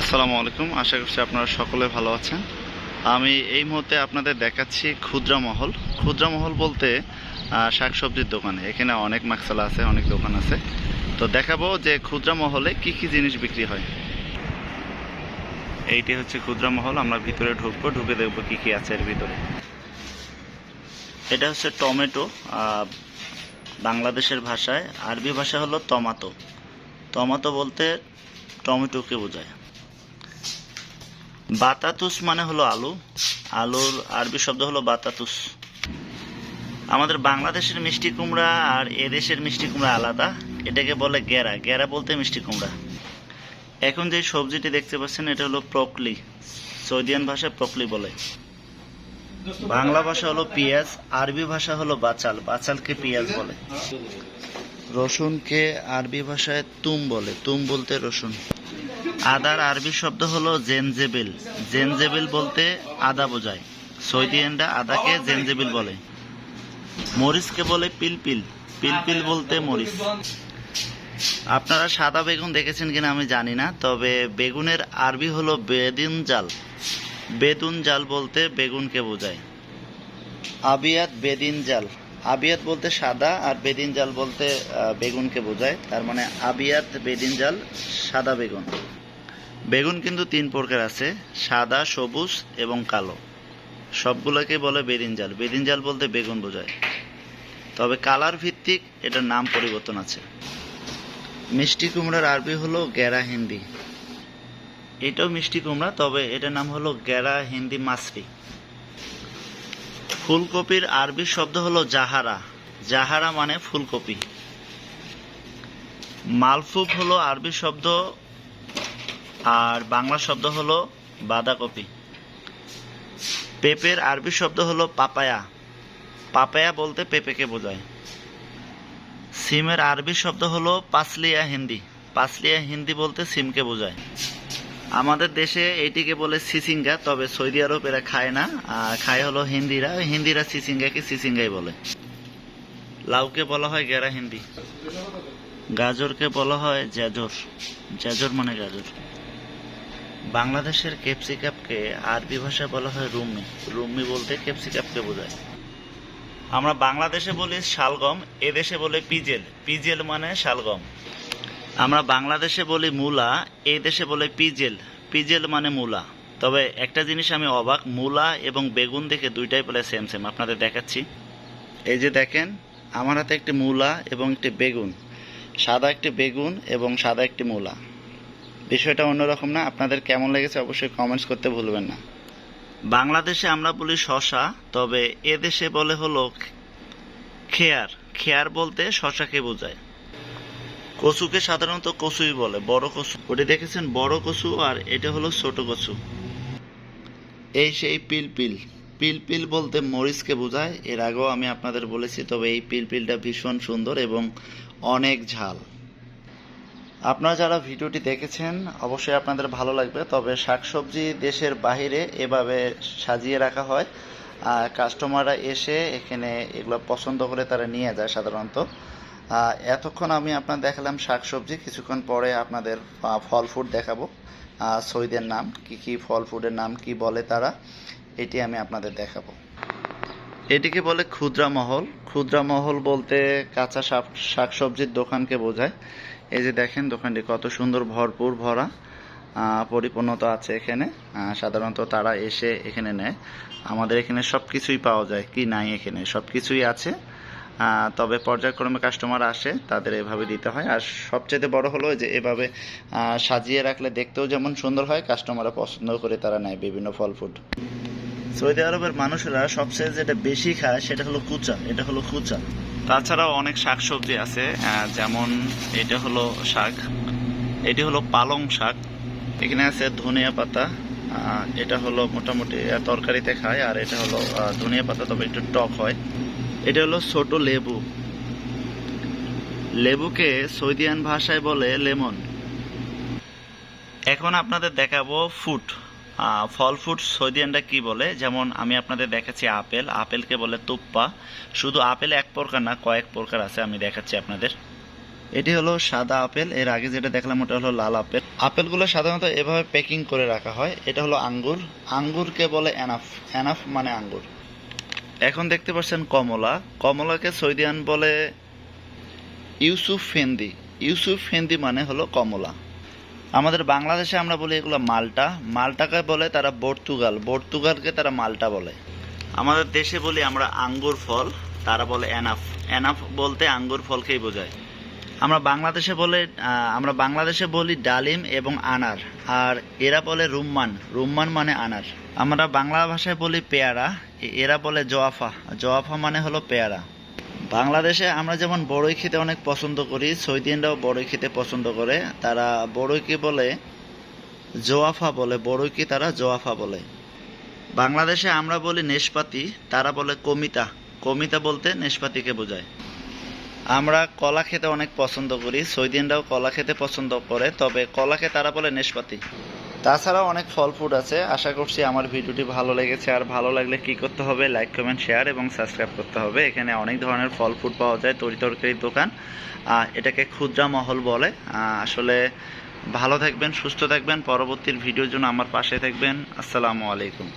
আসসালামু আলাইকুম। আশা করছি আপনারা সকলে ভালো আছেন। আমি এই মুহূর্তে আপনাদের দেখাচ্ছি ক্ষুদ্রা মহল। ক্ষুদ্রা মহল বলতে শাকসবজির দোকানে। এখানে অনেক মাকসালা আছে, অনেক দোকান আছে। তো দেখাবো যে ক্ষুদ্রা মহলে কি কি জিনিস বিক্রি হয়। এইটি হচ্ছে ক্ষুদ্রা মহল। আমরা ভিতরে ঢুকবো, ঢুকে দেখব কি কি আছে এর ভিতরে। এটা হচ্ছে টমেটো বাংলাদেশের ভাষায়। আরবি ভাষা হলো টমাটো। টমাটো বলতে টমেটোকে বোঝায়। বাতাতুস মানে হলো আলু। আলুর আরবি শব্দ হলো বাতাতুস। আমাদের বাংলাদেশের মিষ্টি কুমড়া আর এদেশের মিষ্টি কুমড়া আলাদা। এটাকে বলে গেরা গেরা বলতে মিষ্টি কুমড়া। এখন যে সবজিটি দেখতে পাচ্ছেন, এটা হলো প্রকলি। সৌদিয়ান ভাষায় প্রকলি বলে। বাংলা ভাষা হলো পেঁয়াজ, আরবি ভাষা হলো বাচাল। বাচালকে পেঁয়াজ বলে। রসুনকে আরবি ভাষায় তুম বলে। তুম বলতে রসুন। আদার আরবি শব্দ হলো জেনজেবিল। জেনজেবিল বলতে আদা বোঝায়। সৌদিয়ানরা আদাকে জেনজেবিল বলে। মরিচকে বলে পিলপিল। পিলপিল বলতে মরিচ। আপনারা সাদা বেগুন দেখেছেন কিনা আমি জানি না, তবে বেগুনের আরবি হলো বেদিন জাল। বেদুন জাল বলতে বেগুনকে বোঝায়। আবিয়াত বেদিন জাল। আবিয়াত বলতে সাদা আর বেদিন জাল বলতে বেগুনকে বোঝায়। তার মানে আবিয়াত বেদিন জাল, সাদা বেগুন। বেগুন কিন্তু তিন প্রকার আছে, সাদা, সবুজ এবং কালো। সবগুলোকে বলে বেদিন জাল। বেদিন জাল বলতে বেগুন বোঝায়। তবে কালার ভিত্তিক এটার নাম পরিবর্তন আছে। মিষ্টি কুমড়ার আরবি হলো গ্যারা হিন্দি। এটাও মিষ্টি কুমড়া, তবে এটার নাম হলো গ্যারা হিন্দি মাসরি ফুলকপির আরবি শব্দ হলো জাহারা। জাহারা মানে ফুলকপি। মালফুক হলো আরবি শব্দ আর বাংলা শব্দ হলো বাঁধাকপি। পেঁপের আরবি শব্দ হলো পাপায়া। পাপায়া বলতে পেঁপেকে বোঝায়। সিমের আরবি শব্দ হলো পাসলিয়া হিন্দি। পাসলিয়া হিন্দি বলতে সিমকে বোঝায়। আমাদের দেশে এইটিকে বলে সিসিঙ্গা, তবে সৌদি আরব এরা খায় না, আর খায় হলো হিন্দিরা। হিন্দিরা সিসিঙ্গাকে সিসিঙ্গাই বলে। লাউকে বলা হয় গেরা হিন্দি। গাজরকে বলা হয় জ্যাজর। জ্যাজর মানে গাজর। বাংলাদেশের ক্যাপসিকাপকে আরবি ভাষায় বলা হয় রুমি। রুমি বলতে ক্যাপসিকাপকে বোঝায়। আমরা বাংলাদেশে বলি শালগম, এদেশে বলে পিজেল। পিজেল মানে শালগম। আমরা বাংলাদেশে বলি মূলা এই দেশে বলে পিজেল। পিজেল মানে মূলা। তবে একটা জিনিস আমি অবাক, মূলা এবং বেগুন দেখে দুইটাই বলে সেম সেম আপনাদের দেখাচ্ছি। এই যে দেখেন, আমার হাতে একটি মূলা এবং একটি বেগুন। সাদা একটি বেগুন এবং সাদা একটি মূলা। বিষয়টা অন্যরকম না। আপনাদের কেমন লেগেছে অবশ্যই কমেন্টস করতে ভুলবেন না। বাংলাদেশে আমরা বলি শশা তবে এদেশে বলে হলো খেয়ার। খেয়ার বলতে শশাকে বোঝায়। কচুকে সাধারণত কচুই বলে বড় কচু। ওটি দেখেছেন বড় কচু আর এটা হলো ছোট কচু। এই সেই পিলপিল। পিলপিল বলতে মরিচকে বোঝায়। এর আগেও আমি আপনাদের বলেছি তবে এই পিলপিলটা ভীষণ সুন্দর এবং অনেক ঝাল। আপনারা যারা ভিডিওটি দেখেছেন, অবশ্যই আপনাদের ভালো লাগবে। তবে শাকসবজি দেশের বাইরে এভাবে সাজিয়ে রাখা হয়। আর কাস্টমাররা এসে এখানে এগুলো পছন্দ করে তারা নিয়ে যায় সাধারণত। এতক্ষণ আমি আপনার দেখালাম শাকসবজি। কিছুক্ষণ পরে আপনাদের ফল ফুড দেখাবো। সইদের নাম, কি কি ফল ফুডের নাম, কি বলে তারা, এটি আমি আপনাদের দেখাবো। এটিকে বলে ক্ষুদ্রা মহল। ক্ষুদ্রা মহল বলতে কাঁচা শাক, শাকসবজির দোকানকে বোঝায়। এই যে দেখেন দোকানটি কত সুন্দর, ভরপুর, ভরা পরিপূর্ণতা আছে এখানে। সাধারণত তারা এসে এখানে নেয়। আমাদের এখানে সব কিছুই পাওয়া যায়, কি নাই এখানে সব কিছুই আছে তবে পর্যায়ক্রমে কাস্টমার আসে, তাদের এভাবে দিতে হয়। আর সবচেয়ে বড় হলো যে এভাবে সাজিয়ে রাখলে দেখতেও যেমন সুন্দর হয় কাস্টমাররা পছন্দ করে তারা নেয় বিভিন্ন ফল ফুড সৌদি আরবের মানুষেরা সবচেয়ে যেটা বেশি খায় সেটা হলো কুচা এটা হলো কুচা। তাছাড়াও অনেক শাকসবজি আছে যেমন এটা হলো শাক এটি হলো পালং শাক। এখানে আছে ধনিয়া পাতা এটা হলো মোটামুটি তরকারিতে খায় আর এটা হলো ধনিয়া পাতা তবে একটু টক হয়। এটা হলো ছোট লেবু। লেবুকে সৌদিয়ান ভাষায় বলে লেমন। এখন আপনাদের দেখাবো আহ, ফল ফুড সৌদিয়ানরা কি বলে? যেমন আমি আপনাদের দেখাচ্ছি আপেল। আপেলকে বলে তুপ্পা। শুধু আপেল এক প্রকার না, কয়েক প্রকার আছে, আমি দেখাচ্ছি আপনাদের। এটি হলো সাদা আপেল। এর আগে যেটা দেখলাম ওটা হলো লাল আপেল। আপেলগুলো সাধারণত এভাবে প্যাকিং করে রাখা হয়। এটা হলো আঙ্গুর। আঙ্গুরকে বলে এনাফ। অ্যানাফ মানে আঙ্গুর। এখন দেখতে পাচ্ছেন কমলা। কমলাকে সৈদিয়ান বলে ইউসুফ ফেন্দি। ইউসুফ ফেন্দি মানে হলো কমলা। আমাদের বাংলাদেশে আমরা বলি এগুলো মালটা। মালটাকে বলে তারা পর্তুগাল। পর্তুগালকে তারা মালটা বলে। আমাদের দেশে বলি আমরা আঙ্গুর ফল, তারা বলে এনাফ। এনাফ বলতে আঙ্গুর ফলকেই বোঝায়। আমরা বাংলাদেশে বলে আমরা বাংলাদেশে বলি ডালিম এবং আনার। আর এরা বলে রুম্মান। রুম্মান মানে আনার। আমরা বাংলা ভাষায় বলি পেয়ারা। এরা বলে জোয়াফা। জোয়াফা মানে হলো পেয়ারা। বাংলাদেশে আমরা যেমন বড়ই খেতে অনেক পছন্দ করি সৈদিনরাও বড়ই খেতে পছন্দ করে। তারা বড়ইকে বলে জোয়াফা বলে, বড়ইকে তারা জোয়াফা বলে। বাংলাদেশে আমরা বলি নেশপাতি, তারা বলে কমিতা। কমিতা বলতে নেশপাতিকে বোঝায়। আমরা কলা খেতে অনেক পছন্দ করি সৈদিনরাও কলা খেতে পছন্দ করে, তবে কলাকে তারা বলে নেশপাতি। তাছাড়াও অনেক ফল ফুড আছে। আশা করছি আমার ভিডিওটি ভালো লেগেছে। আর ভালো লাগলে কি করতে হবে, লাইক, কমেন্ট, শেয়ার এবং সাবস্ক্রাইব করতে হবে। এখানে অনেক ধরনের ফল ফুড পাওয়া যায়, তরি তরকারির দোকান। এটাকে ক্ষুদ্রা মহল বলে। আসলে ভালো থাকবেন, সুস্থ থাকবেন। পরবর্তীর ভিডিওর জন্য আমার পাশে থাকবেন। আসসালামু আলাইকুম।